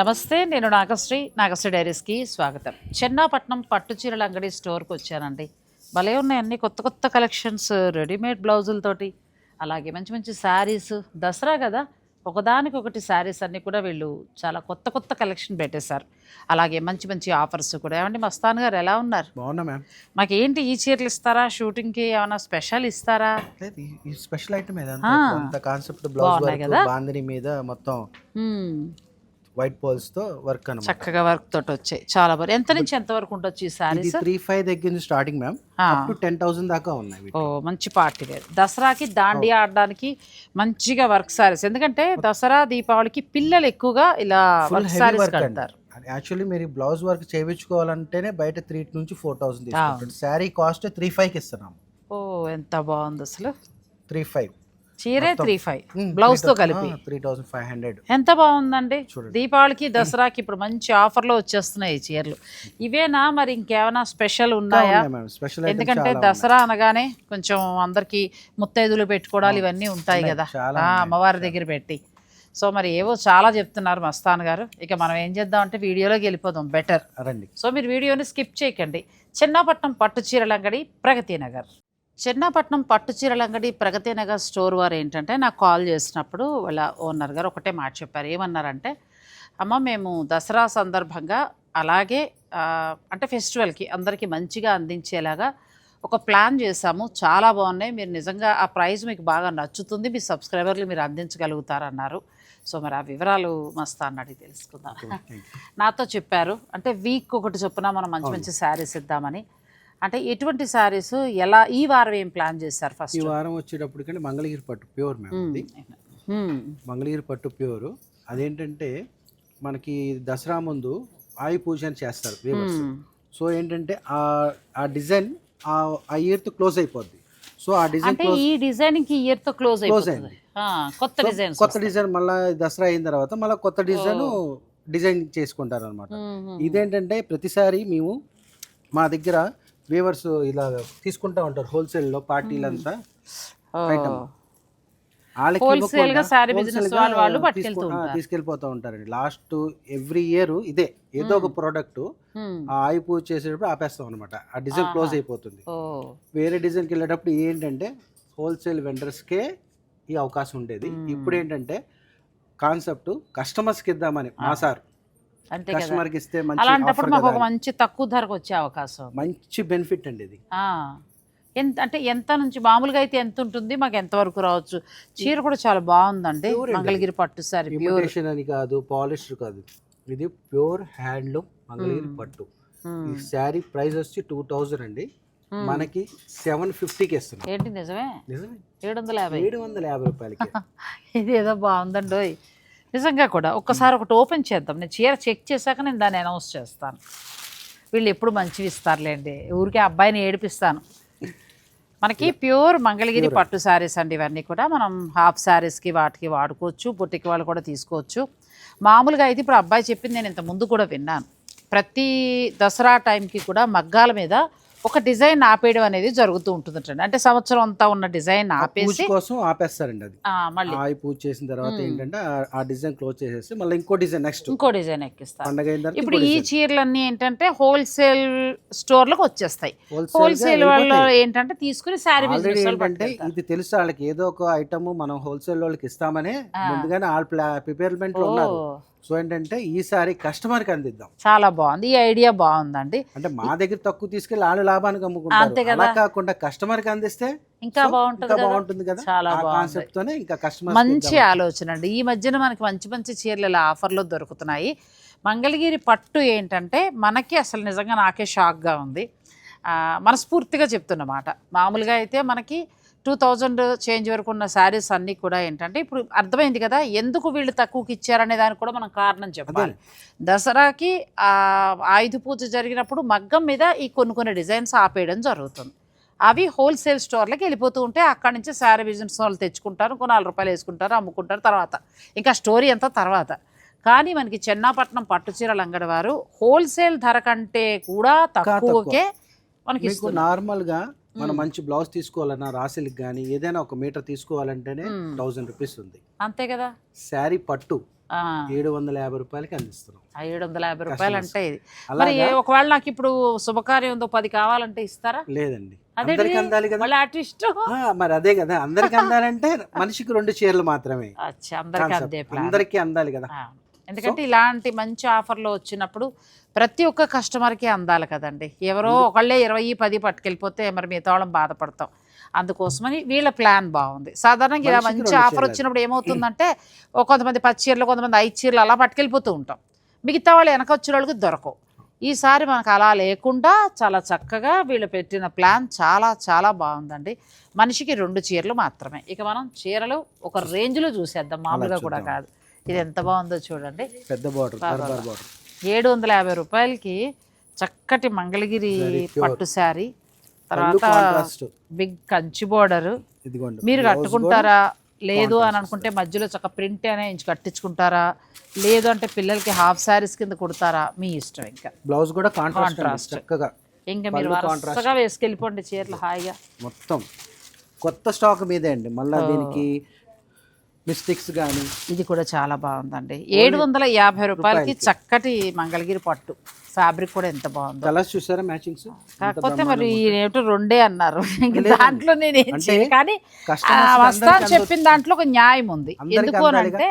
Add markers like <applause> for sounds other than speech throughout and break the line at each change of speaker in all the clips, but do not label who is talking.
నమస్తే నేను నాగశ్రీ. నాగశ్రీ డైరీస్కి స్వాగతం. చెన్నాపట్నం పట్టు చీరల అంగడి స్టోర్కి వచ్చానండి. భలే ఉన్నాయి అన్ని కొత్త కొత్త కలెక్షన్స్ రెడీమేడ్ బ్లౌజులతోటి. అలాగే మంచి మంచి శారీస్ దసరా కదా ఒకదానికి ఒకటి శారీస్ అన్నీ కూడా వీళ్ళు చాలా కొత్త కొత్త కలెక్షన్ పెట్టేశారు. అలాగే మంచి మంచి ఆఫర్స్ కూడా. ఏమండి మస్తాన్ గారు ఎలా ఉన్నారు?
బాగున్నా మ్యామ్.
మాకు ఏంటి ఈ చీరలు ఇస్తారా? షూటింగ్కి ఏమైనా స్పెషల్ ఇస్తారా?
స్పెషల్ ఐటమ్ కాన్సెప్ట్ బ్లౌజ్
కదా?
మీద మొత్తం. వైట్ పోల్స్తో వర్క్ అనమాట
చక్కగా వర్క్ తోటి వచ్చాయి. చాలా బాగా. ఎంత నుంచి ఎంత వరకు ఉండొచ్చు ఈ శారీస్
త్రీ ఫైవ్ దగ్గర నుంచి starting ma'am. Up to ten thousand దాకా ఉన్నాయి.
ఓ మంచి పార్టీ వేర్. దసరాకి దాండియా ఆడడానికి మంచిగా వర్క్ సారీస్ ఎందుకంటే దసరా దీపావళికి పిల్లలు ఎక్కువగా ఇలా వర్క్ సారీస్. కడతారు.
యాక్చువల్లీ మీరు బ్లౌజ్ వర్క్ చేయించుకోవాలంటేనే బయట త్రీ నుంచి ఫోర్ థౌసండ్ తీసుకుంటారు. శారీ కాస్ట్ త్రీ ఫైవ్కి ఇస్తున్నాం
ఓ ఎంత బాగుంది అసలు.
త్రీ ఫైవ్
చీరే త్రీ ఫైవ్. బ్లౌజ్తో కలిపి.
త్రీ థౌసండ్ ఫైవ్ హండ్రెడ్
ఎంత బాగుందండి. దీపావళికి దసరాకి ఇప్పుడు మంచి ఆఫర్లో వచ్చేస్తున్నాయి ఈ చీరలు. ఇవేనా మరి ఇంకేమైనా స్పెషల్ ఉన్నాయా?
స్పెషల్
ఎందుకంటే దసరా అనగానే కొంచెం అందరికి ముత్తైదులు పెట్టుకోవడాలు ఇవన్నీ ఉంటాయి కదా. అమ్మవారి దగ్గర పెట్టి. సో మరి ఏవో చాలా చెప్తున్నారు మస్తాన్ గారు. ఇక మనం ఏం చేద్దాం అంటే వీడియోలోకి వెళ్ళిపోదాం. బెటర్
రండి.
సో మీరు వీడియోని స్కిప్ చేయకండి. చెన్నాపట్నం పట్టు చీరల అంగడి ప్రగతి నగర్. చెన్నాపట్నం పట్టు చీరల అంగడి ప్రగతి నగర్ స్టోర్ వారు ఏంటంటే నాకు కాల్ చేసినప్పుడు వాళ్ళ ఓనర్ గారు ఒకటే మాట చెప్పారు. ఏమన్నారంటే అమ్మ మేము దసరా సందర్భంగా అలాగే అంటే ఫెస్టివల్కి అందరికీ మంచిగా అందించేలాగా ఒక ప్లాన్ చేశాము. చాలా బాగున్నాయి. మీరు నిజంగా ఆ ప్రైస్ మీకు బాగా నచ్చుతుంది. మీ సబ్స్క్రైబర్లు మీరు అందించగలుగుతారన్నారు. సో మరి ఆ వివరాలు మస్తా అన్నది తెలుసుకుందాం. నాతో చెప్పారు. అంటే వీక్ ఒకటి చొప్పున మనం మంచి మంచి శారీస్ ఇద్దామని. అంటే ఎటువంటి శారీస్ ఎలా ఈ వారం ఏం ప్లాన్ చేశారు
ఈ
ఫస్ట్
వారం వచ్చేటప్పటికంటే మంగళగిరి పట్టు ప్యూర్ మ్యామ్ మంగళగిరి పట్టు ప్యూర్ అదేంటంటే మనకి దసరా ముందు ఆయి పూజ అని చేస్తారు వీవర్స్ సో ఏంటంటే ఆ ఆ డిజైన్ ఆ ఇయర్తో క్లోజ్ అయిపోద్ది. సో ఆ డిజైన్
అంటే ఈ డిజైనింగ్కి ఇయర్తో క్లోజ్ అయిపోతుంది. ఆ, కొత్త డిజైన్స్
కొత్త డిజైన్ మళ్ళీ దసరా అయిన తర్వాత మళ్ళీ కొత్త డిజైన్ డిజైన్ చేసుకుంటారు అనమాట ఇదేంటంటే ప్రతిసారి మేము మా దగ్గర వీవర్స్ ఇలా తీసుకుంటా ఉంటారు పార్టీలంతా. item. వాళ్ళకి
Wholesale గా వాళ్ళు పట్టుకెళ్తూ.
తీసుకెళ్ళిపోతూ ఉంటారండి. లాస్ట్ ఎవ్రీ ఇయర్ ఇదే ఏదో ఒక ప్రోడక్ట్ ఆ ఆయి పూజ చేసేటప్పుడు ఆపేస్తాం అనమాట ఆ డిజైన్ క్లోజ్ అయిపోతుంది. వేరే డిజైన్కి వెళ్ళేటప్పుడు ఏంటంటే హోల్సేల్ వెండర్స్కే ఈ అవకాశం ఉండేది. ఇప్పుడు ఏంటంటే కాన్సెప్ట్ కస్టమర్స్కి ఇద్దామని మా సార్
అంతే
కస్టమర్కి ఇస్తే మంచి
అలాంటప్పుడు మాకు ఒక. మంచి తక్కువ ధరకు వచ్చే అవకాశం.
మంచి బెనిఫిట్ అండి ఇది.
ఎంత అంటే ఎంత నుంచి మామూలుగా అయితే ఎంత ఉంటుంది మాకు ఎంత వరకు రావచ్చు? చీర కూడా చాలా బాగుందండి. మంగళగిరి పట్టు సారీ ప్యూర్
ఇమిటేషన్ అని కాదు పాలిస్టర్ కాదు. ఇది ప్యూర్ హ్యాండ్లూమ్ మంగళగిరి పట్టు. ఈ శారీ ప్రైస్ వచ్చి టూ థౌజండ్ అండి. మనకి సెవెన్ ఫిఫ్టీకి ఇస్తున్నాం.
ఏంటి నిజమే?
నిజమే.
ఏడు వందల యాభై.
ఏడు వందల యాభై రూపాయలకి. <laughs>
ఇది ఏదో బాగుందండి నిజంగా కూడా ఒక్కసారి ఒకటి ఓపెన్ చేద్దాం. నేను చీర చెక్ చేశాక నేను దాన్ని అనౌన్స్ చేస్తాను. వీళ్ళు ఎప్పుడు మంచివి ఇస్తారులేండి. ఊరికే అబ్బాయిని ఏడిపిస్తాను. మనకి ప్యూర్ మంగళగిరి పట్టు శారీస్ అండి ఇవన్నీ కూడా. మనం హాఫ్ శారీస్కి వాటికి వాడుకోవచ్చు బొట్టికి వాళ్ళు కూడా తీసుకోవచ్చు. మామూలుగా అయితే ఇప్పుడు అబ్బాయి చెప్పింది నేను ఇంత ముందు కూడా విన్నాను. ప్రతి దసరా టైంకి కూడా మగ్గాల మీద ఒక డిజైన్ ఆపేయడం అనేది జరుగుతూ ఉంటుందంటండి. అంటే సంవత్సరం అంతా ఉన్న డిజైన్ ఆపేసి
కోసం ఆపేస్తారండి అది.
మళ్ళీ.
ఆయి పూజ చేసిన తర్వాత ఏంటంటే ఆ- డిజైన్ క్లోజ్ చేసేసి మళ్ళీ ఇంకో డిజైన్ నెక్స్ట్.
ఇంకో డిజైన్ ఎక్కిస్తారు. ఇప్పుడు ఈ. చీరలన్నీ ఏంటంటే హోల్సేల్ స్టోర్లకు వచ్చేస్తాయి. హోల్సేల్ వాళ్ళు. ఏంటంటే తీసుకుని శారీ పట్టుకెళ్తారు.
ఇది తెలుసు వాళ్ళకి. ఏదో ఒక ఐటమ్ మనం హోల్సేల్ వాళ్ళకి ఇస్తామని ముందుగానే వాళ్ళ ప్రిపేర్మెంట్లో ఉన్నారు. సో ఏంటంటే ఈసారి కస్టమర్కి అందిద్దాం.
చాలా బాగుంది. ఈ ఐడియా బాగుందండి.
అంటే మా దగ్గర తక్కువ తీసుకెళ్ళి వాళ్ళు లాభానికి అమ్ముకుంటారు. అలా కాకుండా కస్టమర్కి అందిస్తే
ఇంకా బాగుంటుంది
బాగుంటుంది కదా.
చాలా బాగుంది.
కాన్సెప్ట్ తోనే ఇంకా కస్టమర్
మంచి ఆలోచన అండి. ఈ మధ్యన మనకి మంచి మంచి చీరలు ఇలా ఆఫర్లో దొరుకుతున్నాయి. మంగళగిరి పట్టు ఏంటంటే మనకి అసలు నిజంగా నాకే షాక్గా ఉంది. మనస్ఫూర్తిగా చెప్తున్నమాట మామూలుగా అయితే మనకి టూ థౌజండ్ చేంజ్ వరకు ఉన్న శారీస్ అన్నీ కూడా ఏంటంటే ఇప్పుడు అర్థమైంది కదా ఎందుకు వీళ్ళు తక్కువకి ఇచ్చారనే దానికి కూడా మనం కారణం చెప్పాలి. దసరాకి ఆయుధ పూజ జరిగినప్పుడు మగ్గం మీద ఈ కొన్ని కొన్ని డిజైన్స్ ఆపేయడం జరుగుతుంది. అవి హోల్సేల్ స్టోర్లకు వెళ్ళిపోతూ ఉంటే అక్కడి నుంచి శారీ బిజినెస్ వాళ్ళు తెచ్చుకుంటారు ఇంకో నాలుగు రూపాయలు వేసుకుంటారు అమ్ముకుంటారు తర్వాత. ఇంకా స్టోరీ అంతా తర్వాత. కానీ మనకి చెన్నాపట్నం పట్టు చీరలు అంగడి వారు హోల్సేల్ ధర కంటే కూడా తక్కువకే మనకి
మీకు
ఇస్తున్నారు.
నార్మల్గా మనం మంచి బ్లౌజ్ తీసుకోవాలన్నా రాసిల్కి కానీ ఏదైనా ఒక మీటర్ తీసుకోవాలంటేనే. థౌజండ్ రూపీస్ ఉంది.
అంతే కదా?
శారీ పట్టు ఏడు వందల యాభై రూపాయలకి అందిస్తున్నాం.
ఏడు వందల యాభై రూపాయలు అంటే ఇది. మరి ఒకవేళ నాకు ఇప్పుడు శుభకార్యం ఉందో పది కావాలంటే ఇస్తారా?
లేదండి.
అదే
అందరికి అందాలి కదా?
మళ్ళీ ఆర్టిస్ట్?
ఆ, మరి అదే కదా. అందరికి అందాలంటే మనిషికి రెండు చీరలు మాత్రమే.
అందరికి
అందాలి కదా.
ఎందుకంటే ఇలాంటి మంచి ఆఫర్లు వచ్చినప్పుడు ప్రతి ఒక్క కస్టమర్కి అందాలి కదండి. ఎవరో ఒకళ్ళే ఇరవై పది పట్టుకెళ్ళిపోతే మరి మిగతా వాళ్ళం బాధపడతాం. అందుకోసమని వీళ్ళ ప్లాన్ బాగుంది. సాధారణంగా ఇలా మంచి ఆఫర్. వచ్చినప్పుడు ఏమవుతుందంటే కొంతమంది పచ్చి చీరలు కొంతమంది ఐదు చీరలు అలా పట్టుకెళ్ళిపోతూ ఉంటాం. మిగతా వాళ్ళు వెనక వచ్చిన వాళ్ళకి దొరకవు. ఈసారి మనకు అలా లేకుండా చాలా చక్కగా వీళ్ళు పెట్టిన ప్లాన్ చాలా చాలా బాగుందండి. మనిషికి రెండు చీరలు మాత్రమే. ఇక మనం చీరలు ఒక రేంజ్లో చూసేద్దాం. మామూలుగా కూడా. కాదు. ఇది ఎంత బాగుందో చూడండి.
పెద్ద బార్డర్. బార్డర్
ఏడు వందల యాభై రూపాయలకి చక్కటి మంగళగిరి. పట్టు శారీ తర్వాత బిగ్ కంచి బోర్డర్
ఇదిగోండి.
మీరు కట్టుకుంటారా? లేదు అని అనుకుంటే మధ్యలో చక్క ప్రింట్ అనే ఇంచు కట్టించుకుంటారా? లేదు అంటే పిల్లలకి హాఫ్ శారీస్ కింద కుడతారా? మీ ఇష్టం ఇంకా.
బ్లౌజ్ కూడా కాంట్రాస్ట్. చక్కగా.
ఇంకా మీరు. వరుసగా వేసుకెళ్ళిపోండి చీరలు హాయిగా.
మొత్తం. కొత్త స్టాక్ మీదే అండి. మళ్ళీ దీనికి మిస్టేక్స్ కానీ
ఇది కూడా చాలా బాగుందండి. ఏడు వందల యాభై రూపాయలకి. చక్కటి మంగళగిరి పట్టు. ఫ్యాబ్రిక్ కూడా ఎంత బాగుందో.
కలర్స్ చూసారా మ్యాచింగ్స్?
కాకపోతే మరి ఏమిటో రెండే అన్నారు. <laughs> దాంట్లో నేను కానీ వస్తా చెప్పిన దాంట్లో ఒక న్యాయం ఉంది. ఎందుకు? అంటే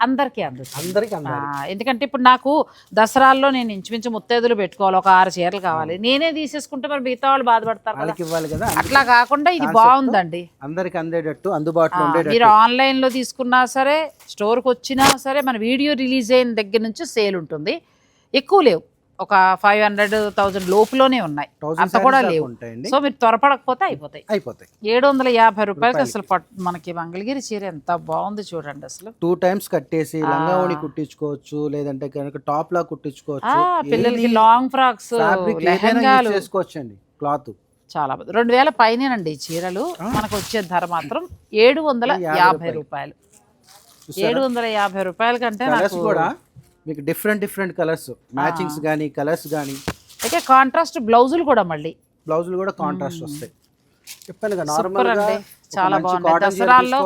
అందరికీ అందుతుంది.
అందరికి
ఎందుకంటే ఇప్పుడు నాకు దసరాల్లో నేను ఇంచుమించు ముత్తైదులు పెట్టుకోవాలి. ఒక ఆరు చీరలు కావాలి. నేనే తీసేసుకుంటే మరి మిగతా వాళ్ళు బాధపడతారు
ఇవ్వాలి కదా.
అట్లా కాకుండా ఇది బాగుందండి.
అందరికి అందేటట్టు అందుబాటులో
మీరు ఆన్లైన్లో తీసుకున్నా సరే స్టోర్కి వచ్చినా సరే మన వీడియో రిలీజ్ అయిన దగ్గర నుంచి సేల్ ఉంటుంది. ఎక్కువ లేవు. ఒక ఫైవ్ హండ్రెడ్ థౌజండ్ లోపులోనే ఉన్నాయి.
థౌసండ్
అంత కూడా లేవు.
ఉంటాయండి.
సో మీరు త్వరపడకపోతే అయిపోతాయి.
అయిపోతాయి.
ఏడు వందల యాభై రూపాయలకి అసలు మనకి మంగళగిరి చీర ఎంత బాగుంది చూడండి అసలు.
టూ టైమ్స్ కట్టేసి లంగావణి కుట్టించుకోవచ్చు లేదంటే కనుక టాప్ లా కుట్టించుకోవచ్చు.
పిల్లలకి లాంగ్ ఫ్రాక్స్ లెహంగాలు
యూజ్ చేసుకోవచ్చు అండి క్లాత్
చాలా రెండు వేల పైనేనండి ఈ చీరలు. మనకు వచ్చే ధర మాత్రం ఏడు వందల యాభై రూపాయలు. ఏడు వందల యాభై రూపాయల కంటే నాకు
కూడా మీకు డిఫరెంట్ డిఫరెంట్ కలర్స్ మ్యాచింగ్స్ కానీ కలర్స్ కానీ
అయితే కాంట్రాస్ట్ బ్లౌజులు కూడా మళ్ళీ.
బ్లౌజులు కూడా కాంట్రాస్ట్ వస్తాయి. చెప్పాను కదా నార్మల్
చాలా బాగుంది. దసరాల్లో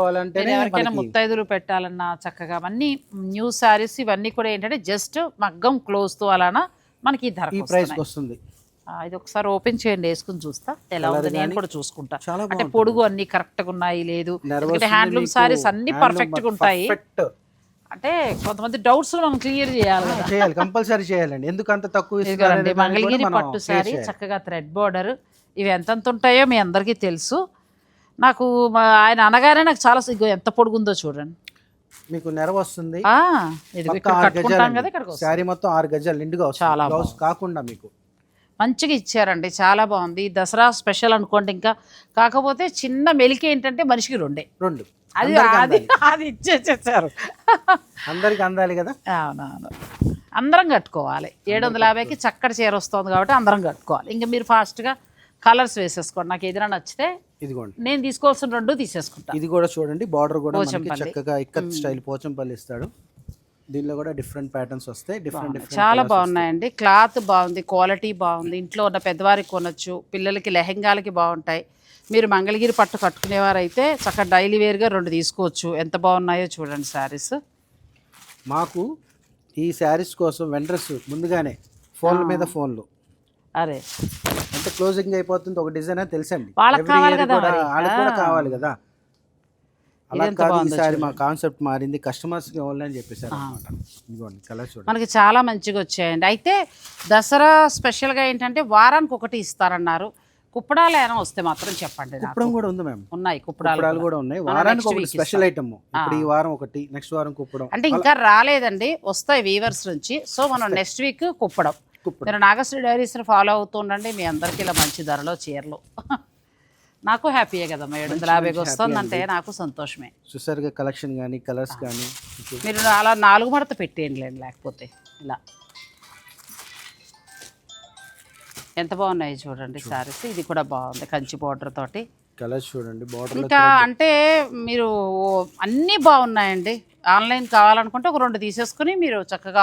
ఎవరికైనా ముత్తైదులు పెట్టాలన్నా చక్కగా అవన్నీ న్యూ శారీస్ ఇవన్నీ కూడా ఏంటంటే జస్ట్ మగ్గం క్లోజ్తో అలానా మనకి ఈ ధర
ప్రైస్ వస్తుంది
ఇది ఒకసారి ఓపెన్ చేయండి వేసుకుని చూస్తా. ఎలా ఉంది నేను కూడా చూసుకుంటా. అంటే పొడుగు అన్ని కరెక్ట్గా ఉన్నాయి లేదు. హ్యాండ్లూమ్ సారీస్ అన్ని పర్ఫెక్ట్గా ఉంటాయి. అంటే కొంతమంది డౌట్స్ మనం క్లియర్ చేయాలి
చేయాలి కంపల్సరీ చేయాలండి. ఎందుకు అంత తక్కువ
మంగళగిరి పట్టు
చేయాలి.
చక్కగా థ్రెడ్ బార్డర్ ఇవి ఎంతెంత ఉంటాయో మీ అందరికీ తెలుసు. నాకు మా ఆయన అనగానే నాకు చాలా ఎంత పొడుగుందో చూడండి.
మీకు నెర వస్తుంది. శారీ మొత్తం ఆరు గజాలు నిండుగా
చాలా
బ్లౌజ్ కాకుండా మీకు.
మంచిగా ఇచ్చారండి చాలా బాగుంది. దసరా స్పెషల్ అనుకోండి ఇంకా. కాకపోతే చిన్న మెలిక ఏంటంటే మనిషికి రెండే.
రెండు.
అది అది. అది ఇచ్చేసేసారు.
అందరికి అందాలి కదా?
అవునవును. అందరం కట్టుకోవాలి. ఏడు వందల యాభైకి చక్కటి చీర వస్తుంది కాబట్టి అందరం కట్టుకోవాలి. ఇంకా మీరు ఫాస్ట్గా కలర్స్ వేసేసుకోండి. నాకు ఏదైనా నచ్చితే
ఇదిగోండి.
నేను తీసుకోవాల్సిన రెండు తీసేసుకుంటా.
ఇది కూడా చూడండి బార్డర్ కూడా. చక్కగా ఇక్కత్ స్టైల్ పోచంపల్లి ఇస్తాడు. దీనిలో కూడా డిఫరెంట్ ప్యాటర్న్స్ వస్తాయి డిఫరెంట్ డిఫరెంట్
చాలా బాగున్నాయండి. క్లాత్ బాగుంది క్వాలిటీ బాగుంది. ఇంట్లో ఉన్న పెద్దవారికి కొనొచ్చు పిల్లలకి లెహెంగాలకి బాగుంటాయి. మీరు మంగళగిరి పట్టు కట్టుకునేవారైతే చక్కగా డైలీ వేర్గా రెండు తీసుకోవచ్చు. ఎంత బాగున్నాయో చూడండి శారీస్.
మాకు ఈ శారీస్ కోసం వెండర్స్ ముందుగానే ఫోన్ల మీద ఫోన్లు.
అరే.
అంటే క్లోజింగ్ అయిపోతుంది ఒక డిజైన్ అని తెలుసండి.
వాళ్ళకి కావాలి కదా
కూడా
మరి.
వాళ్ళకి కూడా
ఆ.
కావాలి కదా. అలా
ఇదెంత
కాదు
బాగుందో
ఈసారి మా కాన్సెప్ట్ మారింది. కస్టమర్స్ ఇదిగోండి కలర్ చూడండి.
మనకి చాలా మంచిగా వచ్చాయండి. అయితే దసరా స్పెషల్గా ఏంటంటే వారానికి ఒకటి ఇస్తారన్నారు. కుప్పడాలు ఏమైనా వస్తే మాత్రం చెప్పండి.
కుప్పడం కూడా ఉంది మ్యామ్.
ఉన్నాయి కుప్పడాలు కూడా.
ఉన్నాయి. వారానికి ఒకటి స్పెషల్. ఐటమ్ ఇప్పుడు ఈ వారం ఒకటి నెక్స్ట్ వారం కుప్పడం.
అంటే ఇంకా రాలేదండి. వస్తాయి వీవర్స్ నుంచి. సో మనం నెక్స్ట్ వీక్ కుప్పడం. మీరు నాగశ్రీ డైరీస్ని ఫాలో అవుతూ ఉండండి మీ అందరికీ ఇలా మంచి ధరలో చీరలు. నాకు హ్యాపీయే కదమ్మా ఏడు వందల యాభైకి వస్తుందంటే నాకు సంతోషమే.
చూసారుగా కలెక్షన్ కానీ కలర్స్ కానీ
మీరు అలా నాలుగు మడత పెట్టేయండిలేండి లేకపోతే ఇలా. ఎంత బాగున్నాయి చూడండి సారీస్. ఇది కూడా బాగుంది కంచి బార్డర్ తోటి.
కలర్స్ చూడండి బార్డర్
ఇంకా అంటే మీరు అన్నీ బాగున్నాయండి. ఆన్లైన్ కావాలనుకుంటే ఒక రెండు తీసేసుకుని మీరు చక్కగా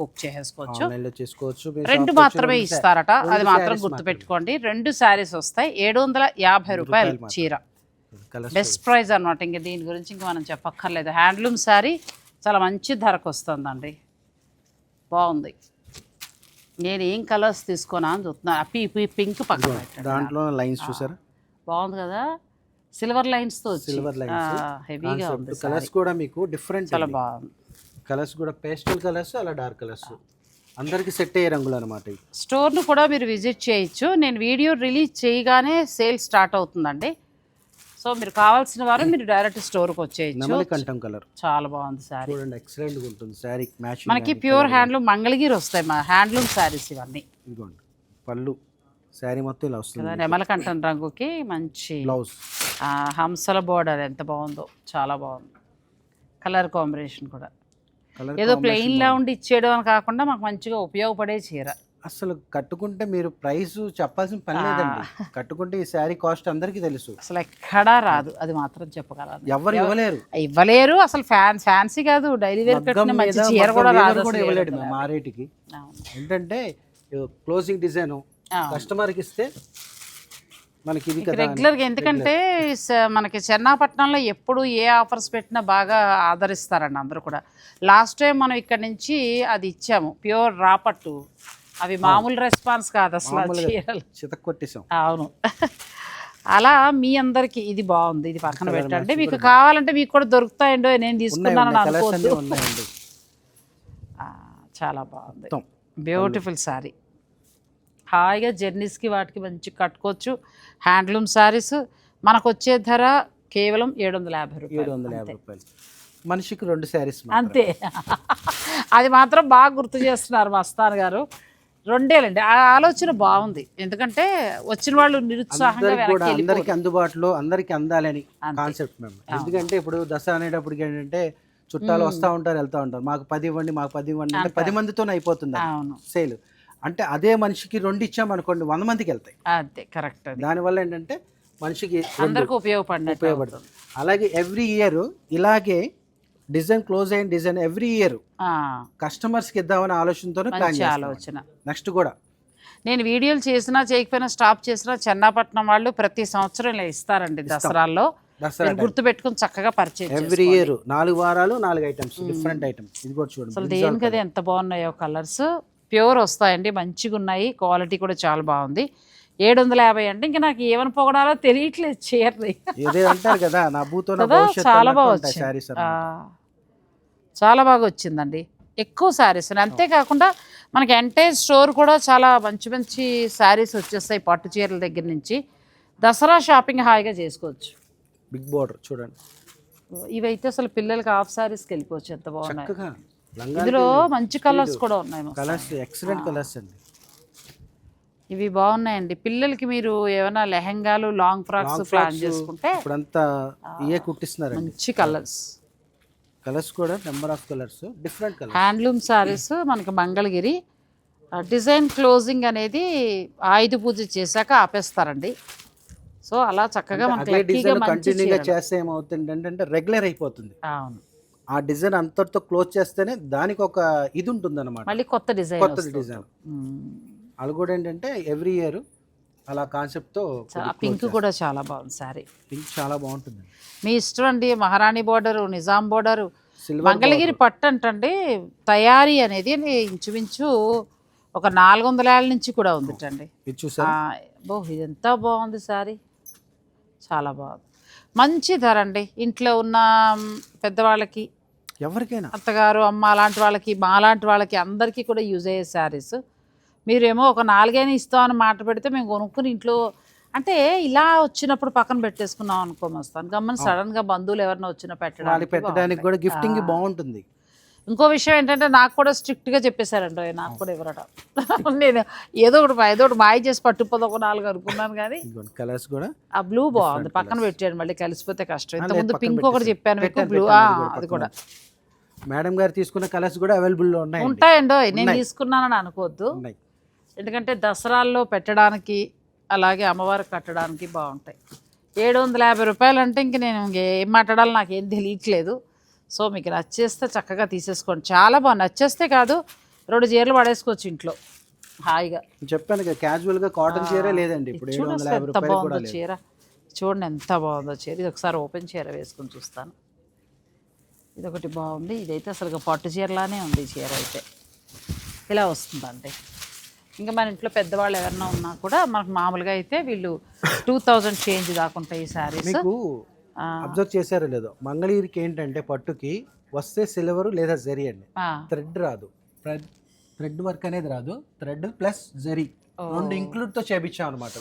బుక్ చేసేసుకోవచ్చు.
ఆన్లైన్లో చేసుకోవచ్చు. మీరు
రెండు మాత్రమే ఇస్తారట. అది మాత్రం
sarees
గుర్తుపెట్టుకోండి. రెండు శారీస్ వస్తాయి. ఏడు వందల యాభై రూపాయలు. చీర. బెస్ట్ ప్రైస్ అనమాట ఇంక దీని గురించి ఇంక మనం చెప్పక్కర్లేదు. హ్యాండ్లూమ్ శారీ చాలా మంచి ధరకు వస్తుందండి. బాగుంది. నేను ఏం కలర్స్ తీసుకున్నా అని చూస్తున్నా. పీ పీ పింక్ పక్కన పెట్టండి
దాంట్లో లైన్స్ చూసారా?
బాగుంది కదా? సిల్వర్ లైన్స్తో
సిల్వర్ లైన్స్.
హెవీగా ఉంది
కలర్స్ కూడా మీకు డిఫరెంట్
చాలా బాగుంది.
కలర్స్ కూడా పేస్టల్ కలర్స్ అలా డార్క్ కలర్స్. అందరికి సెట్ అయ్యే రంగులు అనమాట
స్టోర్ను కూడా మీరు విజిట్ చేయొచ్చు. నేను వీడియో రిలీజ్ చేయగానే సేల్ స్టార్ట్ అవుతుందండి. సో మీరు కావాల్సిన వారు మీరు డైరెక్ట్ స్టోర్కి వచ్చేయచ్చు.
నెమలి కంఠం కలర్.
చాలా బాగుంది శారీ.
చూడండి ఎక్సలెంట్గా ఉంటుంది శారీ మ్యాచ్
మనకి ప్యూర్ హ్యాండ్లూమ్ మంగళగిరి వస్తాయి మా హ్యాండ్లూమ్ శారీస్ ఇవన్నీ.
ఇదిగోండి పళ్ళు. శారీ మొత్తం ఇలా వస్తుంది
నెమలకంఠం రంగుకి మంచి
బ్లౌజ్
హంసల బోర్డర్ ఎంత బాగుందో చాలా బాగుంది. కలర్ కాంబినేషన్ కూడా. ఏదో ప్లెయిన్ లా ఉండి ఇచ్చేయడం అని కాకుండా మాకు మంచిగా ఉపయోగపడే చీర.
అసలు కట్టుకుంటే మీరు ప్రైస్ చెప్పాల్సిన పని లేదండి. కట్టుకుంటే ఈ శారీ కాస్ట్ అందరికీ తెలుసు.
అసలు ఎక్కడా రాదు. అది మాత్రం చెప్పగలను.
ఎవరు ఇవ్వలేరు.
ఇవ్వలేరు. అసలు ఫ్యాన్ ఫ్యాన్సీ కాదు. డైలీ వేర్ కట్టిన మంచి చీర కూడా రాదు
కూడా ఇవ్వలేడు ఆ రేటుకి. ఏంటంటే క్లోజింగ్ డిజైన్. కస్టమర్కి ఇస్తే మనకి ఇది.
రెగ్యులర్గా ఎందుకంటే మనకి చెన్నాపట్నంలో ఎప్పుడు ఏ ఆఫర్స్ పెట్టినా బాగా ఆదరిస్తారండి అందరూ కూడా. లాస్ట్ టైం మనం ఇక్కడ నుంచి అది ఇచ్చాము. ప్యూర్ రాపట్టు. అవి మామూలు రెస్పాన్స్ కాదు అసలు ఆ చీరలు.
చితక్ కొట్టేసాం
అవును. అలా మీ అందరికి ఇది బాగుంది. ఇది పక్కన పెట్టండి. మీకు కావాలంటే మీకు కూడా దొరుకుతాయండో నేను అనుకోవద్దు
ఉన్నాయండి
ఆ, చాలా బాగుంది. బ్యూటిఫుల్ శారీ హాయిగా జర్నీస్కి వాటికి మంచి కట్టుకోవచ్చు. హ్యాండ్లూమ్ శారీస్ మనకు వచ్చే ధర కేవలం ఏడు వందల యాభై
ఏడు
రూపాయలు.
వందల యాభై రూపాయలు. మనిషికి రెండు శారీస్
అంతే. <laughs> అది మాత్రం బాగా గుర్తు చేస్తున్నారు మస్తాన్ గారు రెండేలండి. ఆ ఆలోచన బాగుంది. ఎందుకంటే వచ్చిన వాళ్ళు నిరుత్సాహంగా
అందరికి
వెనక్కి
అందరికి అందుబాటులో అందరికి అందాలని కాన్సెప్ట్ మేము. ఎందుకంటే ఇప్పుడు దసరా అనేటప్పటికి ఏంటంటే చుట్టాలు వస్తూ ఉంటారు వెళ్తూ ఉంటారు. మాకు పది ఇవ్వండి మాకు పది ఇవ్వండి అంటే పది మందితోనే అయిపోతుంది
అవును.
సేల్. అంటే అదే మనిషికి రెండు ఇచ్చామనుకోండి వంద మందికి వెళ్తాయి.
అదే కరెక్ట్ అది.
దానివల్ల ఏంటంటే మనిషికి రెండు
అందరికి ఉపయోగపడినట్టు
ఉపయోగపడుతుంది. అలాగే ఎవ్రీ ఇయర్ ఇలాగే డిజైన్ క్లోజ్ అయిన డిజైన్ ఎవ్రీ ఇయర్ కస్టమర్స్కి ఇద్దామనే ఆలోచనతోనే ప్లాన్
ఆలోచన.
నెక్స్ట్ కూడా.
నేను వీడియోలు చేసినా చేయకపోయినా స్టాప్ చేసినా చెన్నాపట్నం వాళ్ళు ప్రతి సంవత్సరం ఇలా ఇస్తారండి దసరాల్లో. గుర్తు పెట్టుకుని చక్కగా పరిచయం
ఎవ్రీ ఇయర్ నాలుగు వారాలు నాలుగు ఐటమ్స్ డిఫరెంట్ ఐటమ్స్ ఇది కూడా చూడండి.
అసలు ఎంత బాగున్నాయో కలర్స్ ప్యూర్ వస్తాయండి మంచిగా ఉన్నాయి క్వాలిటీ కూడా చాలా బాగుంది. ఏడు వందల యాభై అంటే ఇంకా నాకు ఏమని పొగడాలో తెలియట్లేదు చీరని.
అంటారు కదా నా
చాలా బాగా వచ్చింది. చాలా బాగా వచ్చిందండి. ఎక్కువ శారీస్ అంతేకాకుండా మనకి ఎంటైర్ స్టోర్ కూడా చాలా మంచి మంచి శారీస్ వచ్చేస్తాయి పట్టు చీరల దగ్గర నుంచి. దసరా షాపింగ్ హాయిగా చేసుకోవచ్చు.
బిగ్ బార్డర్ చూడండి.
ఇవైతే అసలు పిల్లలకి హాఫ్ శారీస్కి వెళ్ళిపోవచ్చు. ఎంత బాగున్నాయి. ఇందులో మంచి కలర్స్ కూడా ఉన్నాయి.
కలర్స్ ఎక్సలెంట్ కలర్స్ అండి.
ఇవి బాగున్నాయండి. పిల్లలకి మీరు ఏమైనా లెహంగాలు లాంగ్ ఫ్రాక్స్ ప్లాన్ చేసుకుంటే
ఇప్పుడంతా ఇయే కుట్టిస్తున్నారండి.
మంచి కలర్స్
కలర్స్ కూడా number of colours different colour
handloom sarees మనకి మంగళగిరి. డిజైన్ క్లోజింగ్ అనేది ఆయుధ పూజ చేశాక ఆపేస్తారండి. సో అలా చక్కగా మనకి
కంటిన్యూగా. చేస్తే ఏమవుతుంది అంటే రెగ్యులర్ అయిపోతుంది.
అవును.
ఆ డిజైన్ అంతటితో క్లోజ్ చేస్తేనే దానికి ఒక ఇది ఉంటుంది అనమాట
మళ్ళీ కొత్త డిజైన్
కొత్త డిజైన్ అది కూడా ఏంటంటే ఎవ్రీ ఇయర్ అలా కాన్సెప్ట్తో
పింక్ కూడా చాలా బాగుంది శారీ.
పింక్ చాలా బాగుంటుంది.
మీ ఇష్టం అండి మహారాణి బోర్డరు నిజాం బోర్డరు. మంగళగిరి పట్టు అంటండి తయారీ అనేది ఇంచుమించు ఒక నాలుగు వందల ఏళ్ళ నుంచి కూడా ఉందిటండి. బో ఎంత బాగుంది సారీ చాలా బాగుంది. మంచి ధర అండి. ఇంట్లో ఉన్న పెద్దవాళ్ళకి
ఎవరికైనా.
అత్తగారు అమ్మ అలాంటి వాళ్ళకి మా లాంటి వాళ్ళకి అందరికీ కూడా యూజ్ అయ్యే శారీస్. మీరేమో ఒక నాలుగైనా ఇస్తామని మాట పెడితే మేము కొనుక్కుని ఇంట్లో అంటే ఇలా వచ్చినప్పుడు పక్కన పెట్టేసుకున్నాం అనుకోమొస్తాను గమ్మని సడన్గా బంధువులు ఎవరైనా వచ్చినా పెట్టడానికి
పెట్టడానికి కూడా గిఫ్టింగ్ బాగుంటుంది.
ఇంకో విషయం ఏంటంటే నాకు కూడా స్ట్రిక్ట్గా చెప్పేశారండి నాకు కూడా ఎవరట <laughs> నేను ఏదో ఒకటి ఏదో ఒకటి మాయ చేసి పట్టుపోదు ఒక నాలుగు అనుకున్నాను కానీ
కలర్స్ కూడా
ఆ బ్లూ బాగుంది. పక్కన పెట్టాను మళ్ళీ కలిసిపోతే కష్టం. ఇంతకుముందు పింక్ ఒకటి. చెప్పాను మీకు బ్లూ అది కూడా
మేడం గారు తీసుకున్న కలర్స్ కూడా అవైలబుల్లో ఉన్నాయి
ఉంటాయండో నేను తీసుకున్నానని అనుకోవద్దు. ఎందుకంటే దసరాల్లో పెట్టడానికి అలాగే అమ్మవారికి కట్టడానికి బాగుంటాయి. ఏడు వందల యాభై రూపాయలు అంటే ఇంక నేను ఇంక ఏం మాట్లాడాలో నాకేం తెలియట్లేదు. సో మీకు నచ్చేస్తే చక్కగా తీసేసుకోండి. చాలా బాగుంది నచ్చేస్తే కాదు రెండు చీరలు పడేసుకోవచ్చు ఇంట్లో. హాయిగా.
చెప్పాను కదా క్యాజువల్గా కాటన్ చీరే లేదండి. ఇప్పుడు
ఎంత బాగుందో చీర. చూడండి ఎంత బాగుందో చీర. ఇది ఒకసారి ఓపెన్ చీర వేసుకొని చూస్తాను. ఇది ఒకటి బాగుంది. ఇదైతే అసలు పట్టు చీరలానే ఉంది చీర అయితే. ఇలా వస్తుందండి. ఇంకా మన ఇంట్లో పెద్దవాళ్ళు ఎవరన్నా ఉన్నా కూడా మనకు మామూలుగా అయితే వీళ్ళు టూ థౌజండ్ చేంజ్ దాకుంటాయి ఈ శారీస్
మీకు అబ్జర్వ్ చేశారో లేదో మంగళగిరికి ఏంటంటే పట్టుకి వస్తే సిల్వర్ లేదా జరీ అండి. థ్రెడ్ రాదు. థ్రెడ్ వర్క్ అనేది రాదు. థ్రెడ్ ప్లస్ జరీ రెండు ఇంక్లూడ్తో చేపించాం అనమాట